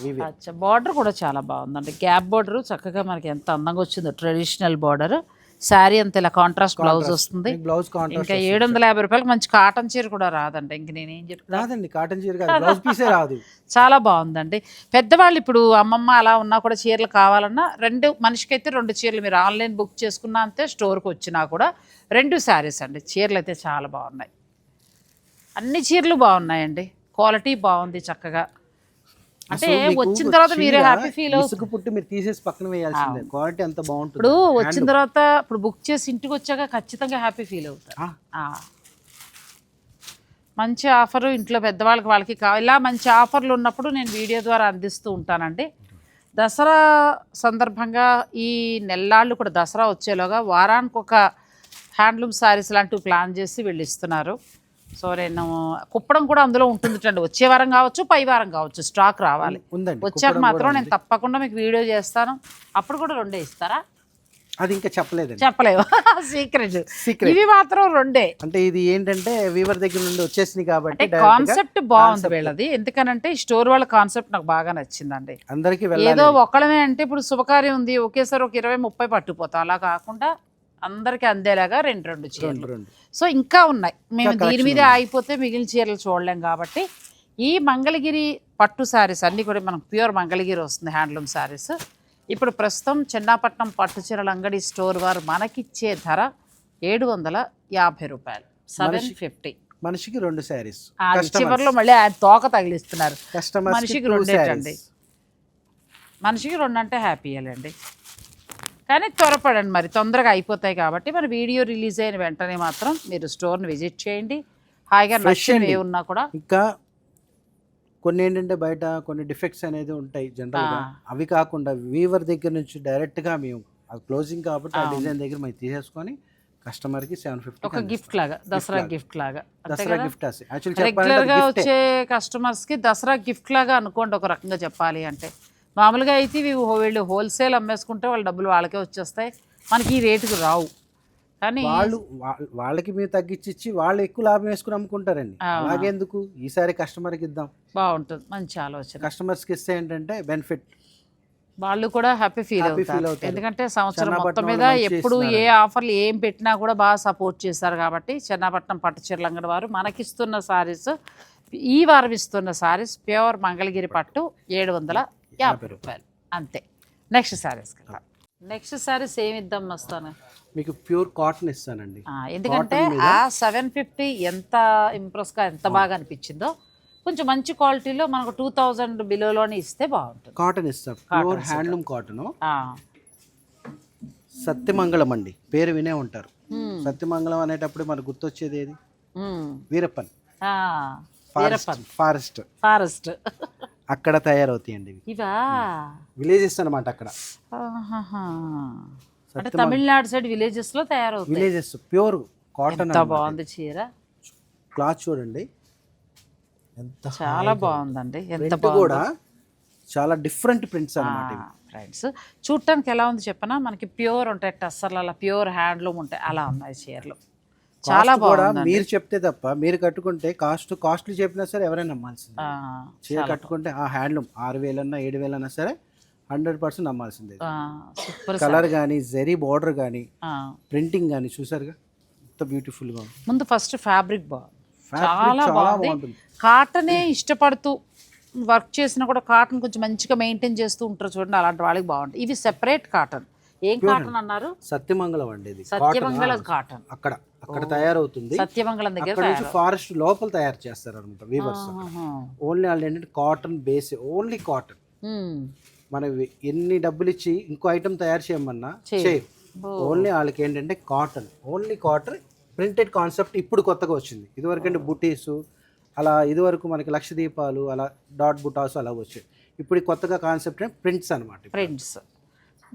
బార్డర్ కూడా చాలా బాగుందండి. గ్యాప్ బార్డర్ చక్కగా మనకి ఎంత అందంగా వచ్చిందో ట్రెడిషనల్ బార్డర్ శారీ అంత ఇలా కాంట్రాస్ట్ బ్లౌజ్ వస్తుంది.
బ్లౌజ్ కాంట్రాస్ట్
ఇంకా ఏడు వందల యాభై రూపాయలకి మంచి కాటన్ చీర కూడా రాదండి. ఇంక నేనేం చెప్తాను
రాదండి కాటన్ చీర కాదు. బ్లౌజ్ పీసే రాదు. <laughs>
చాలా బాగుందండి. పెద్దవాళ్ళు ఇప్పుడు అమ్మమ్మ అలా ఉన్నా కూడా చీరలు కావాలన్నా రెండు మనిషికైతే రెండు చీరలు మీరు ఆన్లైన్ బుక్ చేసుకున్నా అంతే స్టోర్కి వచ్చినా కూడా రెండు శారీస్ అండి. చీరలు అయితే చాలా బాగున్నాయి. అన్ని చీరలు బాగున్నాయండి. క్వాలిటీ బాగుంది చక్కగా. అంటే వచ్చిన తర్వాత మీరే హ్యాపీ ఫీల్ అవుతుంది
ఇసుక పుట్టి మీరు తీసేసి పక్కన వేయాల్సిందే. క్వాలిటీ అంత బాగుంటుంది.
ఇప్పుడు వచ్చిన తర్వాత ఇప్పుడు బుక్ చేసి ఇంటికి వచ్చాక ఖచ్చితంగా హ్యాపీ ఫీల్ అవుతారు. మంచి ఆఫరు ఇంట్లో పెద్దవాళ్ళకి వాళ్ళకి కావాలి. ఇలా మంచి ఆఫర్లు ఉన్నప్పుడు నేను వీడియో ద్వారా అందిస్తూ ఉంటానండి. దసరా సందర్భంగా ఈ నెల్లాళ్ళు కూడా దసరా వచ్చేలోగా వారానికి ఒక హ్యాండ్లూమ్ శారీస్ లాంటివి ప్లాన్ చేసి వీళ్ళు ఇస్తున్నారు సో నేను కుప్పడం కూడా అందులో ఉంటుందిటండి. వచ్చే వారం కావచ్చు పై వారం కావచ్చు స్టాక్ రావాలి. వచ్చాక మాత్రం నేను తప్పకుండా మీకు వీడియో చేస్తాను. అప్పుడు కూడా రెండే ఇస్తారా?
అది ఇంకా చెప్పలేదండి.
చెప్పలేవు? సీక్రెట్
సీక్రెట్
ఇవి మాత్రం రెండే.
అంటే ఇది ఏంటంటే వీవర్ దగ్గర నుండి వచ్చేసింది కాబట్టి
కాన్సెప్ట్ బాగుంది వీళ్ళది. ఎందుకనంటే ఈ స్టోర్ వాళ్ళ కాన్సెప్ట్ నాకు బాగా నచ్చిందండి.
అందరికి
ఏదో ఒక్కడమే అంటే ఇప్పుడు శుభకార్యం ఉంది. ఒకేసారి ఒక ఇరవై ముప్పై పట్టుకుపోతాం. అలా కాకుండా అందరికి అందేలాగా రెండు రెండు చీరలు. సో ఇంకా ఉన్నాయి. మేము దీని మీదే. ఆగిపోతే మిగిలిన చీరలు చూడలేం కాబట్టి ఈ మంగళగిరి పట్టు శారీస్ అన్నీ కూడా మనకు ప్యూర్ మంగళగిరి వస్తుంది హ్యాండ్లూమ్ శారీస్ ఇప్పుడు ప్రస్తుతం చెన్నాపట్నం పట్టు చీరల అంగడి స్టోర్ వారు మనకిచ్చే ధర ఏడు వందల యాభై రూపాయలు. Seven fifty.
మనిషికి రెండు శారీస్.
చివరిలో మళ్ళీ ఆయన తోక తగిలిస్తున్నారు. మనిషికి రెండేటండి. మనిషికి రెండు అంటే హ్యాపీ అండి. కానీ త్వరపడండి మరి తొందరగా అయిపోతాయి కాబట్టి మరి వీడియో రిలీజ్ అయిన వెంటనే మాత్రం మీరు స్టోర్ని విజిట్ చేయండి హాయిగా
అండి.
ఏ ఉన్నా కూడా
ఇంకా కొన్ని ఏంటంటే బయట కొన్ని డిఫెక్ట్స్ అనేది ఉంటాయి జనరల్గా
ఆ.
అవి కాకుండా వీవర్ దగ్గర నుంచి డైరెక్ట్గా మేము అది క్లోజింగ్ కాబట్టి ఆ. డిజైన్ దగ్గర మేము తీసేసుకొని కస్టమర్కి సెవెన్ ఫిఫ్టీ
ఒక గిఫ్ట్ లాగా దసరా. గిఫ్ట్ లాగా
దసరా గిఫ్ట్ యాక్చువల్
రెగ్యులర్గా
చెప్పాలంటే
వచ్చే కస్టమర్స్కి దసరా గిఫ్ట్ లాగా అనుకోండి ఒక రకంగా చెప్పాలి అంటే మామూలుగా అయితే ఇవి వీళ్ళు హోల్సేల్ అమ్మేసుకుంటే వాళ్ళ డబ్బులు వాళ్ళకే వచ్చేస్తాయి. మనకి ఈ రేటుకు రావు. కానీ
వాళ్ళు వాళ్ళకి మేము తగ్గించి వాళ్ళు ఎక్కువ లాభం వేసుకుని అమ్ముకుంటారండి. అలాగేందుకు? ఈసారి కస్టమర్కి ఇద్దాం.
బాగుంటుంది. మంచి ఆలోచన.
కస్టమర్స్కి ఇస్తే ఏంటంటే బెనిఫిట్.
వాళ్ళు కూడా హ్యాపీ ఫీల్ అవుతారు. ఎందుకంటే సంవత్సరం మొత్తం మీద ఎప్పుడు ఏ. ఆఫర్లు ఏం పెట్టినా కూడా బాగా సపోర్ట్ చేశారు కాబట్టి చెన్నాపట్నం పట్టు చీరల అంగడి వారు మనకిస్తున్న సారీస్ ఈ వారం ఇస్తున్న సారీస్ ప్యూర్ మంగళగిరి పట్టు ఏడు వందల యాభై రూపాయలు అంతే. నెక్స్ట్ సారీస్ కదా నెక్స్ట్ సారీస్ ఏమి ఇద్దాం వస్తాను
మీకు ప్యూర్ కాటన్ ఇస్తానండి.
ఎందుకంటే? ఆ సెవెన్ ఫిఫ్టీ ఎంత ఇంప్రెస్గా ఎంత బాగా అనిపించిందో కొంచెం మంచి క్వాలిటీలో మనకు టూ థౌజండ్ బిలోలోనే ఇస్తే బాగుంటుంది.
కాటన్ ఇస్తాం. Pure handloom cotton. సత్యమంగళం అండి. పేరు వినే ఉంటారు. సత్యమంగళం అనేటప్పుడు మనకు గుర్తొచ్చేది ఏది? వీరప్పన్. ఫారెస్ట్. ఫారెస్ట్. అక్కడ తయారవుతాయండి ఇవి.
ఇవా?
విలేజెస్ అన్నమాట అక్కడ.
అంటే తమిళనాడు సైడ్ విలేజెస్లో తయారవుతాయి.
విలేజెస్ ప్యూర్ కాటన్
బాగుంది చీర?
క్లాత్ చూడండి. ఎంత
చాలా బాగుందండి. ఎంత
కూడా చాలా డిఫరెంట్ ప్రింట్స్.
ఫ్రెండ్స్ చూడటానికి ఎలా ఉంది చెప్పనా? మనకి ప్యూర్ ఉంటాయి టస్సర్లు అలా ప్యూర్ హ్యాండ్లూమ్ ఉంటాయి. అలా ఉన్నాయి చీరలు. చాలా
కూడా
బాగుంది
మీరు చెప్తే తప్ప మీరు కట్టుకుంటే కాస్ట్ కాస్ట్లీ చెప్పినా సరే ఎవరైనా నమ్మాల్సిందే. చీర కట్టుకుంటే ఆ హ్యాండ్లూమ్ ఆరు వేలన్నా ఏడు వేలన్నా సరే హండ్రెడ్ పర్సెంట్ నమ్మాల్సిందే. కలర్ కానీ జరీ బార్డర్ కానీ ప్రింటింగ్ కానీ చూసారుగా? ఎంత బ్యూటిఫుల్గా ఉంది.
ముందు ఫస్ట్ ఫ్యాబ్రిక్ బాగుంది. చాలా కాటనే ఇష్టపడుతూ వర్క్ చేసినా కూడా కాటన్ కొంచెం మంచిగా మెయింటైన్ చేస్తూ ఉంటారు చూడండి అలాంటి వాళ్ళకి బాగుంటుంది ఇవి సెపరేట్ కాటన్. ఏం కాటన్ అన్నారు?
సత్యమంగళం అండి ఇది.
సత్యమంగళ కాటన్.
అక్కడ అక్కడ తయారవుతుంది.
సత్యమంగళం దగ్గర
నుంచి ఫారెస్ట్ లోపల తయారు చేస్తారు అనమాట వీవర్స్. ఓన్లీ వాళ్ళు ఏంటంటే కాటన్ బేస్ ఓన్లీ కాటన్. మనం ఎన్ని డబ్బులు ఇచ్చి ఇంకో ఐటమ్ తయారు చేయమన్నా
చేయరు.
ఓన్లీ వాళ్ళకి ఏంటంటే cotton only cotton printed concept ఇప్పుడు కొత్తగా వచ్చింది. ఇదివరకు అంటే బుటీసు అలా ఇదివరకు మనకి లక్ష దీపాలు అలా డాట్ బుటాస్ అలా వచ్చాయి. ఇప్పుడు కొత్తగా కాన్సెప్ట్ ప్రింట్స్ అనమాట
ప్రింట్స్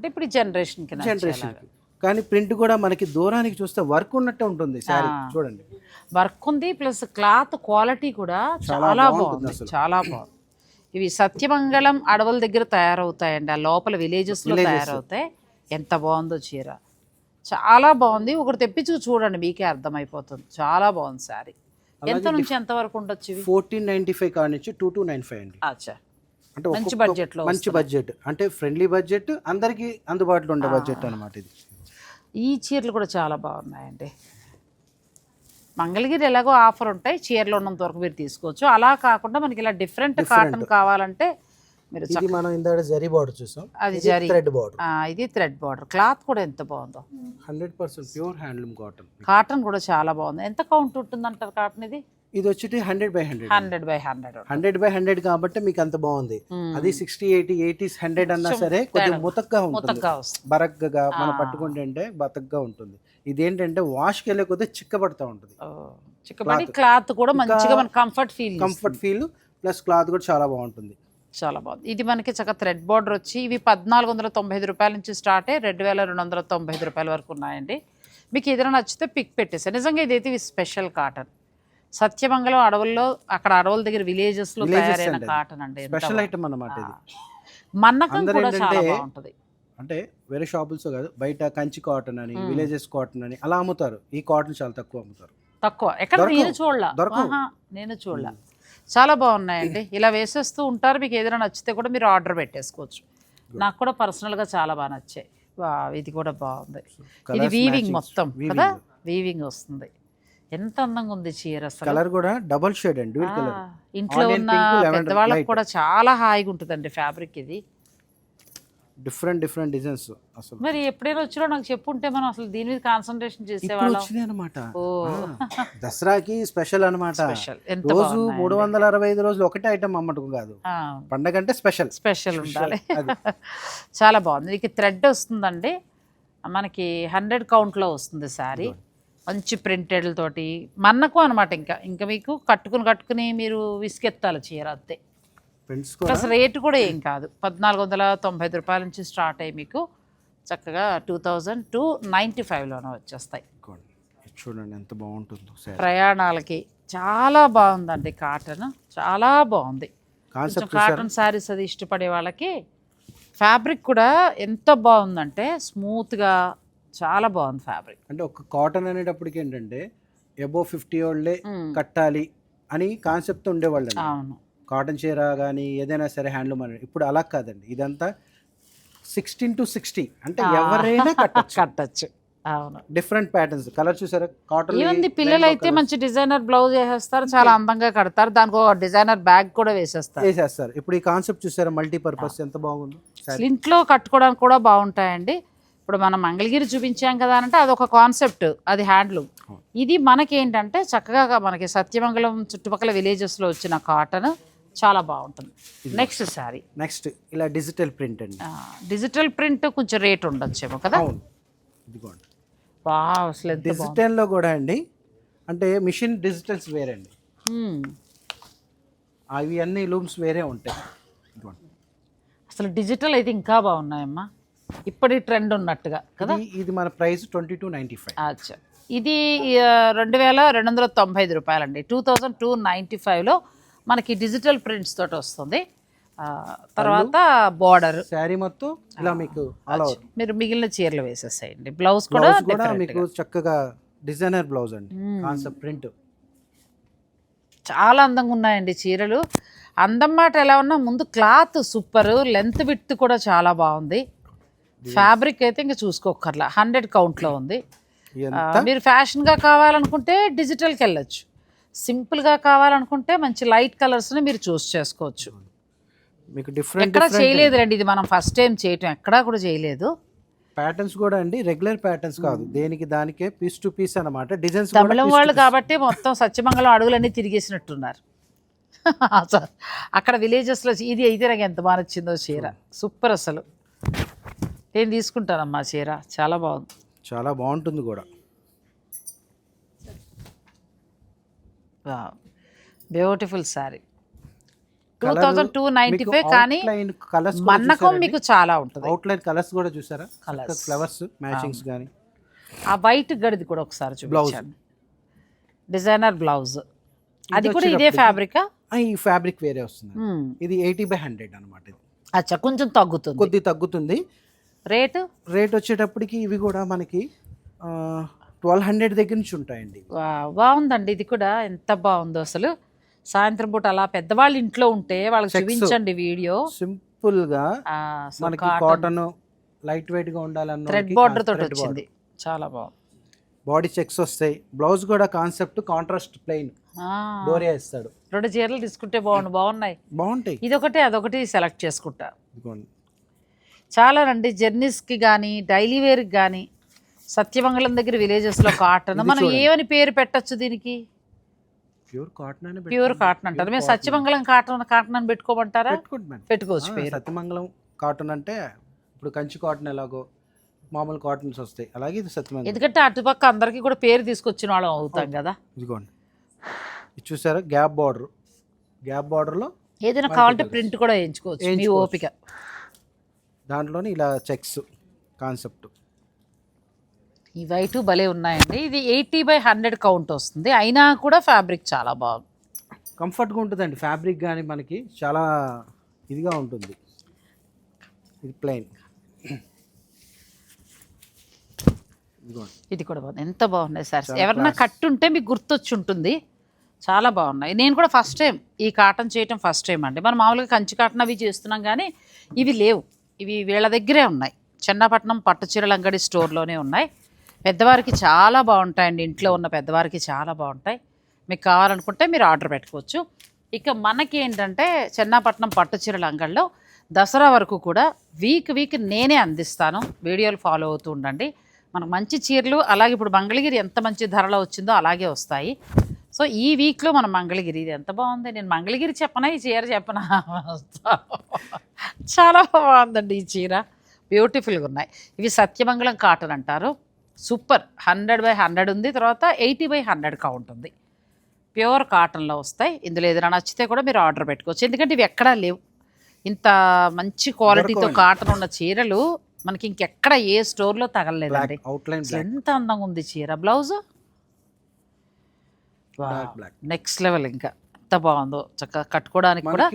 అంటే ఇప్పుడు ఈ జనరేషన్కి
జనరేషన్ కానీ ప్రింట్ కూడా మనకి దూరానికి చూస్తే వర్క్ ఉన్నట్టే ఉంటుంది శారీ. చూడండి.
వర్క్ ఉంది ప్లస్ క్లాత్ క్వాలిటీ కూడా చాలా బాగుంది. చాలా బాగుంది. ఇవి సత్యమంగళం అడవుల దగ్గర తయారవుతాయండి. ఆ లోపల villages లో తయారవుతాయి. ఎంత బాగుందో చీర. చాలా బాగుంది. ఒకటి తెప్పించి చూడండి మీకే అర్థమైపోతుంది. చాలా బాగుంది శారీ. ఎంత నుంచి ఎంత వరకు ఉండొచ్చు
ఫోర్టీన్ నైన్టీ ఫైవ్ కాడ నుంచి టూ టూ నైన్ ఫైవ్ అండి.
అచ్చా.
అంటే
మంచి
ఒక్కొక్క-
budget లో
మంచి బడ్జెట్ అంటే ఫ్రెండ్లీ బడ్జెట్ అందరికి అందుబాటులో ఉండే బడ్జెట్ అనమాట ఇది.
ఈ చీరలు కూడా చాలా బాగున్నాయండి. మంగళగిరి ఎలాగో ఆఫర్ ఉంటాయి. చీరలు ఉన్నంత వరకు మీరు తీసుకోవచ్చు. అలా కాకుండా మనకి ఇలా డిఫరెంట్ కాటన్ కావాలంటే మీరు
ఇది మనం ఇందాక జరీ బార్డర్ చూసాం.
అది జరీ.
థ్రెడ్ బార్డర్
ఆ, ఇది థ్రెడ్ బార్డర్ క్లాత్ కూడా ఎంత బాగుందో.
Hundred percent pure handloom cotton
cotton కూడా చాలా బాగుంది. ఎంత కౌంట్ ఉంటుంది అంటారు కాటన్ ఇది?
ఇది వచ్చి hundred by hundred
hundred by hundred
hundred by hundred కాబట్టి మీకు అంత బాగుంది అది సిక్స్టీ ఎయిటీ ఎయిటీస్ హండ్రెడ్ అన్నా సరే కొంచెం ముతక్గా ఉంటుంది. బరగ్గా మనం పట్టుకుంటే అంటే బతకగా ఉంటుంది. ఇదేంటంటే వాష్కి వెళ్ళే కొద్దీ చిక్కబడతా ఉంటుంది.
చిక్కబడి క్లాత్. కూడా మంచిగా మన comfort feel
comfort feel plus cloth కూడా చాలా బాగుంటుంది.
చాలా బాగుంది. ఇది మనకి చక్కగా థ్రెడ్ బార్డర్ వచ్చి ఇవి పద్నాలుగు వందల తొంభై ఐదు రూపాయల నుంచి స్టార్ట్ అయ్యి రెండు వేల రెండు వందల తొంభై ఐదు రూపాయల వరకు ఉన్నాయండి. మీకు ఏదైనా నచ్చితే పిక్ పెట్టేసాను నిజంగా ఇదైతే ఇది స్పెషల్ కాటన్. సత్యమంగళం అడవుల్లో అక్కడ అడవుల దగ్గర
విలేజెస్లో
తయారైన. కాటన్ అండి
స్పెషల్. ఐటమ్ అన్నమాట ఇది.
మన్నకం కూడా చాలా బాగుంటది.
అంటే వేరే షాపుల్స్ కాదు బయట కంచి కాటన్ అని విలేజెస్ కాటన్ అని అలా అమ్ముతారు. ఈ కాటన్ చాలా తక్కువ అమ్ముతారు.
తక్కువ. ఎక్కడ. నేను చూడలా. నేను చూడలా. చాలా బాగున్నాయండి. ఇలా వేసేస్తూ ఉంటారు. మీకు ఏదైనా నచ్చితే కూడా మీరు ఆర్డర్ పెట్టేసుకోవచ్చు. నాకు కూడా personal గా చాలా బాగా నచ్చాయి. వావ్, ఇది కూడా బాగుంది. ఇది వీవింగ్. మొత్తం. కదా? వీవింగ్ వస్తుంది. ఎంత అందంగా ఉంది చీర అసలు.
కలర్ కూడా డబల్ షేడ్ అండి
ఇంట్లో ఉన్న పెద్దవాళ్ళకి. కూడా చాలా హాయిగా ఉంటుందండి ఫ్యాబ్రిక్ ఇది.
డిఫరెంట్ డిఫరెంట్ డిజైన్స్ అసలు.
మరి ఎప్పుడైనా వచ్చినా నాకు చెప్పుంటే మనం అసలు దీని మీద కాన్సన్ట్రేషన్ చేసేవాళ్ళం.
అనమాట. దసరాకి స్పెషల్
ఎంత
రోజు. మూడు వందల అరవై ఐదు రోజులు ఒకటే ఐటమ్ అమ్మటం కాదు. పండగ అంటే స్పెషల్.
స్పెషల్ ఉండాలి. <laughs> చాలా బాగుంది. మీకు థ్రెడ్ వస్తుందండి. మనకి హండ్రెడ్ కౌంట్లో వస్తుంది శారీ మంచి ప్రింటెడ్లతోటి మన్నకు అనమాట ఇంకా. ఇంకా మీకు కట్టుకుని కట్టుకుని మీరు విసికెత్తాలి చీర అంతే. ప్లస్ రేటు కూడా ఏం కాదు. పద్నాలుగు వందల తొంభై ఐదు రూపాయల నుంచి స్టార్ట్ అయ్యి మీకు చక్కగా టూ థౌజండ్ టూ నైంటీ ఫైవ్లోనే వచ్చేస్తాయి.
చూడండి ఎంత బాగుంటుందో
ప్రయాణాలకి చాలా బాగుందండి కాటన్. చాలా బాగుంది. కాటన్ శారీస్ అది ఇష్టపడే వాళ్ళకి ఫ్యాబ్రిక్ కూడా ఎంత బాగుందంటే స్మూత్గా చాలా బాగుంది ఫ్యాబ్రిక్.
అంటే ఒక కాటన్ అనేటప్పటికి ఏంటంటే ఎబో ఫిఫ్టీ వాళ్ళే కట్టాలి అని కాన్సెప్ట్ ఉండేవాళ్ళు
అవును.
కాటన్ చీర కానీ ఏదైనా సరే హ్యాండ్లూమ్ అని ఇప్పుడు అలా కాదండి. ఇదంతా సిక్స్టీన్ టు సిక్స్టీ అంటే ఎవరైనా కట్టచ్చు. <laughs>
కట్టచ్చు. అవును.
డిఫరెంట్ ప్యాటర్న్స్ కలర్ చూసారా? కాటన్
ఈవెన్ పిల్లలు అయితే మంచి డిజైనర్ బ్లౌజ్ వేసేస్తారు చాలా అందంగా కడతారు. దానికి ఒక డిజైనర్ బ్యాగ్ కూడా వేసేస్తారు.
వేసేస్తారు. ఇప్పుడు ఈ కాన్సెప్ట్ చూసారా? మల్టీపర్పస్ ఎంత బాగుందో?
ఇంట్లో కట్టుకోవడానికి కూడా బాగుంటాయండి. ఇప్పుడు మనం మంగళగిరి చూపించాం కదా అంటే అదొక కాన్సెప్ట్ అది హ్యాండ్లూమ్ ఇది మనకి ఏంటంటే చక్కగా మనకి సత్యమంగళం చుట్టుపక్కల విలేజెస్లో వచ్చిన కాటన్ చాలా బాగుంటుంది. నెక్స్ట్ శారీ
నెక్స్ట్ ఇలా డిజిటల్ ప్రింట్ అండి.
డిజిటల్ ప్రింట్ కొంచెం రేట్ ఉండొచ్చేమో కదా? అసలు
డిజిటల్లో కూడా అండి. అంటే మిషన్ డిజిటల్స్ వేరే అండి. అవి అన్ని లూమ్స్ వేరే ఉంటాయి.
అసలు డిజిటల్ అయితే ఇంకా బాగున్నాయమ్మా. ఇప్పటి ట్రెండ్ ఉన్నట్టుగా కదా?
ఇది మన price twenty two ninety five
అచ్చా. ఇది రెండు వేల రెండు వందల తొంభై ఐదు రూపాయలండి. టూ థౌజండ్ టూ నైంటీ ఫైవ్లో మనకి డిజిటల్ ప్రింట్స్ తోటి వస్తుంది. తర్వాత బార్డర్
శారీ మొత్తం ఇలా మీకు
మీరు మిగిలిన చీరలు వేసేసేయండి. బ్లౌజ్ కూడా
మీకు. చక్కగా డిజైనర్ బ్లౌజ్ అండి. కాన్సెప్ట్ ప్రింట్
చాలా అందంగా ఉన్నాయండి చీరలు. అందం మాట ఎలా ఉన్నా ముందు క్లాత్ సూపర్ లెంత్ విత్ కూడా చాలా బాగుంది. ఫ్యాబ్రిక్ అయితే ఇంకా చూసుకోకర్లా హండ్రెడ్ కౌంట్లో ఉంది. మీరు ఫ్యాషన్గా కావాలనుకుంటే డిజిటల్కి వెళ్ళొచ్చు సింపుల్గా కావాలనుకుంటే మంచి లైట్ కలర్స్ని మీరు చూస్ చేసుకోవచ్చు.
మీకు డిఫరెంట్
ఎక్కడ చేయలేదు రండి ఇది మనం ఫస్ట్ టైం చేయటం. ఎక్కడా కూడా చేయలేదు.
ప్యాటర్న్స్ కూడా అండి. రెగ్యులర్ ప్యాటర్న్స్ కాదు. దేనికి దానికే పీస్ టు పీస్ అన్నమాట. డిజైన్స్
తమిళం వాళ్ళు కాబట్టి మొత్తం సత్యమంగళం అడుగులన్నీ తిరిగేసినట్టున్నారు. <laughs> అక్కడ విలేజెస్లో ఇది అయితే నాకు ఎంత బాగా నచ్చిందో చీర. సూపర్ అసలు. నేను తీసుకుంటానమ్మా చీర? చాలా బాగుంది.
చాలా బాగుంటుంది కూడా.
Beautiful sari two thousand two ninety
మీకు
ఫైవ్ కానీ మన్నకం? మీకు చాలా ఉంటుంది.
అవుట్లైన్ కలర్స్ కూడా చూసారా?
Colours.
ఫ్లవర్స్ మ్యాచింగ్స్ కానీ
ఆ వైట్ గడిది కూడా ఒకసారి చూపించాను డిజైనర్ బ్లౌజ్ అది కూడా ఇదే ఫ్యాబ్రికా
ఈ ఫ్యాబ్రిక్ వేరే వస్తుంది. ఇది ఎయిటీ బై హండ్రెడ్ అనమాట
అచ్చా కొంచెం తగ్గుతుంది.
కొద్ది తగ్గుతుంది.
రేటు?
రేట్ వచ్చేటప్పటికి ఇవి కూడా మనకి ట్వెల్వ్ హండ్రెడ్ దగ్గర నుంచి ఉంటాయండి
బాగుందండి. ఇది కూడా ఎంత బాగుందో అసలు. సాయంత్రం పూట అలా పెద్దవాళ్ళు ఇంట్లో ఉంటే వాళ్ళకి. చూపించండి వీడియో.
సింపుల్గా మనకి కాటన్ లైట్ వెయిట్గా ఉండాలన్న
థ్రెడ్ బార్డర్ తోటి వచ్చింది. చాలా బాగుంది.
బాడీ చెక్స్ వస్తాయి. బ్లౌజ్ కూడా కాన్సెప్ట్ కాంట్రాస్ట్ ప్లెయిన్ డోరియా ఇస్తాడు
రెండు చీరలు తీసుకుంటే బాగుండు బాగున్నాయి.
బాగుంటాయి.
ఇదొకటి అదొకటి సెలెక్ట్ చేసుకుంటా.
ఇదిగోండి.
చాలా రండి. జర్నీస్కి కానీ డైలీ వేర్కి కానీ సత్యమంగళం దగ్గర విలేజెస్లో కాటన్ మనం. ఏమని పేరు పెట్టచ్చు దీనికి?
ప్యూర్ కాటన్ అని
ప్యూర్ కాటన్ అంటారు. మేము సత్యమంగళం కాటన్ కాటన్ అని పెట్టుకోమంటారా? పెట్టుకోవచ్చు పేరు.
సత్యమంగళం కాటన్ అంటే ఇప్పుడు కంచి కాటన్ ఎలాగో మామూలు కాటన్స్ వస్తాయి. అలాగే ఇది సత్యమంగళం.
ఎందుకంటే అటుపక్క అందరికీ కూడా పేరు తీసుకొచ్చిన వాళ్ళం అవుతాం కదా.
ఇదిగోండి. ఇది చూసారా? గ్యాప్ బార్డర్ గ్యాప్ బార్డర్లో
ఏదైనా కావాలంటే. ప్రింట్ కూడా వేయించుకోవచ్చు. మీ
వేయించుకోవచ్చు.
ఓపిక.
దాంట్లోనే ఇలా చెక్స్ కాన్సెప్ట్.
ఈ వైట్ భలే ఉన్నాయండి. ఇది ఎయిటీ బై హండ్రెడ్ కౌంట్ వస్తుంది. అయినా కూడా ఫ్యాబ్రిక్ చాలా బాగుంది.
కంఫర్ట్గా ఉంటుందండి. ఫ్యాబ్రిక్ కానీ మనకి చాలా ఇదిగా ఉంటుంది. ఇది ప్లెయిన్.
ఇది కూడా బాగుంది. ఎంత బాగున్నాయి సార్. ఎవరన్నా కట్టుంటే మీకు గుర్తొచ్చి ఉంటుంది. చాలా బాగున్నాయి. నేను కూడా ఫస్ట్ టైం ఈ కాటన్ చేయటం ఫస్ట్ టైం అండి. మనం మామూలుగా కంచి కాటన్ అవి చేస్తున్నాం కానీ ఇవి లేవు. ఇవి వీళ్ళ దగ్గరే ఉన్నాయి. చిన్నపట్నం పట్టు చీరల అంగడి స్టోర్లోనే ఉన్నాయి. పెద్దవారికి చాలా బాగుంటాయండి. ఇంట్లో ఉన్న పెద్దవారికి చాలా బాగుంటాయి. మీకు కావాలనుకుంటే మీరు ఆర్డర్ పెట్టుకోవచ్చు. ఇక మనకి ఏంటంటే చిన్నపట్నం పట్టు చీరల అంగడిలో దసరా వరకు కూడా వీక్ వీక్ నేనే అందిస్తాను. వీడియోలు ఫాలో అవుతూ ఉండండి. మనకు మంచి చీరలు అలాగే ఇప్పుడు మంగళగిరి ఎంత మంచి ధరలో వచ్చిందో అలాగే వస్తాయి. సో ఈ వీక్లో మన మంగళగిరి ఇది ఎంత బాగుంది? నేను మంగళగిరి చెప్పనా? ఈ చీర చెప్పనా? <laughs> చాలా బాగుందండి ఈ చీర. బ్యూటిఫుల్గా ఉన్నాయి. ఇవి సత్యమంగళం కాటన్ అంటారు. సూపర్. హండ్రెడ్ బై హండ్రెడ్ ఉంది. తర్వాత ఎయిటీ బై హండ్రెడ్ కౌంట్ ఉంది. ప్యూర్ కాటన్లో వస్తాయి. ఇందులో ఏదైనా నచ్చితే కూడా మీరు ఆర్డర్ పెట్టుకోవచ్చు. ఎందుకంటే ఇవి ఎక్కడా లేవు. ఇంత మంచి క్వాలిటీతో. కాటన్ ఉన్న చీరలు మనకి ఇంకెక్కడ ఏ స్టోర్లో తగలలేదండి. ఎంత అందంగా ఉంది చీర. బ్లౌజ్? నెక్స్ట్ లెవెల్ ఇంకా. ఎంత బాగుందో. చక్కగా కట్టుకోవడానికి కూడా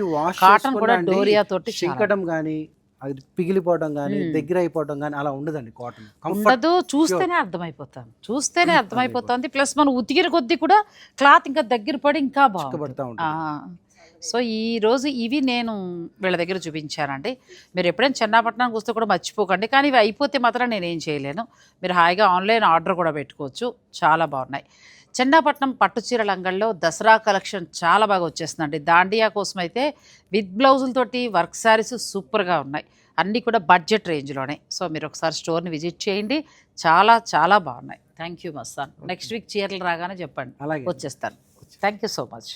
కాటన్ కూడా డోరియా తోటి
చింకడం కానీ అది పిగిలిపోవడం కానీ. దగ్గర అయిపోవడం కానీ అలా ఉండదండి కాటన్.
ఉండదు చూస్తేనే అర్థమైపోతాం చూస్తేనే అర్థమైపోతుంది. ప్లస్ మనం ఉతికిన కొద్దీ కూడా క్లాత్ ఇంకా దగ్గర పడి ఇంకా
ఉంటుంది.
సో ఈ రోజు ఇవి నేను వీళ్ళ దగ్గర చూపించానండి. మీరు ఎప్పుడైనా చెన్నాపట్నానికి వస్తే కూడా మర్చిపోకండి. కానీ ఇవి అయిపోతే మాత్రం నేను ఏం చేయలేను. మీరు హాయిగా ఆన్లైన్ ఆర్డర్ కూడా పెట్టుకోవచ్చు. చాలా బాగున్నాయి. చెన్నాపట్నం పట్టు చీరల అంగడిలో దసరా కలెక్షన్ చాలా బాగా వచ్చేస్తుందండి. దాండియా కోసం అయితే విత్ బ్లౌజులతోటి వర్క్ శారీస్ సూపర్గా ఉన్నాయి. అన్నీ కూడా బడ్జెట్ రేంజ్లోనే. సో మీరు ఒకసారి స్టోర్ని విజిట్ చేయండి. చాలా చాలా బాగున్నాయి. Thank you Mastan next week చీరలు రాగానే చెప్పండి.
అలాగే
వచ్చేస్తాను. Thank you so much.